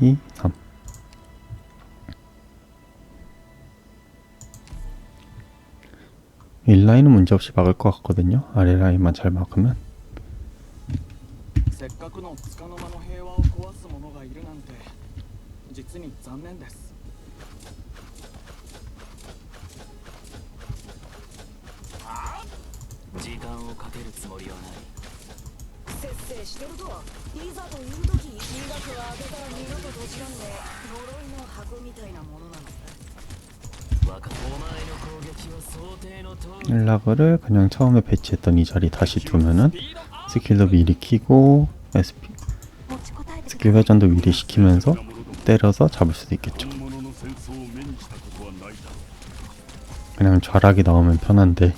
2, 3 1라인은 문제없이 막을 것 같거든요. 아래 라인만 잘 막으면 せっかくのつかの間の平和を壊す者がいるなんて実に残念です時間をかけるつもりはない節制してるといざという時医学は開けたら二度と閉じらんねえ呪いの箱みたいなものなのだわかお前の攻撃は想定の通り 일라그를 그냥 처음에 배치했던 이 자리 다시 두면은 스킬도 미리 키고 SP 持ちこたえて 스킬 회전도 미리 시키면서 때려서 잡을 수도 있겠죠 本物の戦争を目にしたことはないだろ 그냥 좌락이 나오면 편한데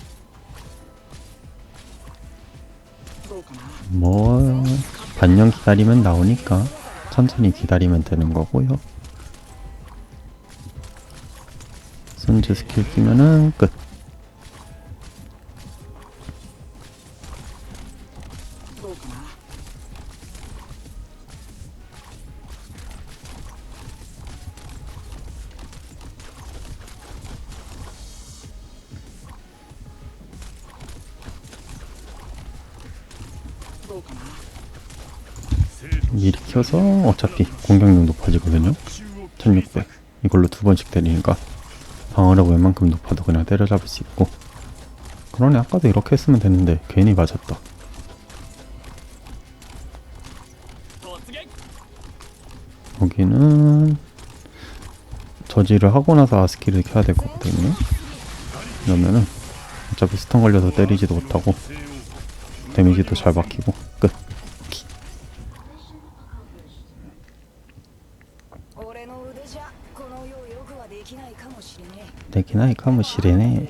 どうかな 뭐 반년 기다리면 나오니까 천천히 기다리면 되는 거고요. 손즈 스킬 끼면은 끝. 미리 켜서 어차피 공격력 높아지거든요. 1600 이걸로 두 번씩 때리니까 방어력 웬만큼 높아도 그냥 때려잡을 수 있고. 그러네 아까도 이렇게 했으면 됐는데 괜히 맞았다. 여기는 저지를 하고 나서 아스키를 켜야 될 거거든요. 그러면은 어차피 스턴 걸려서 때리지도 못하고 데미지도 잘 박히고 俺の腕じゃこの世をよくはできないかもしれねえ 되기나 이카모 시레네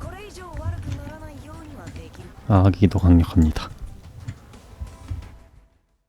これ以上悪くならないようにはできる 아기도 강력합니다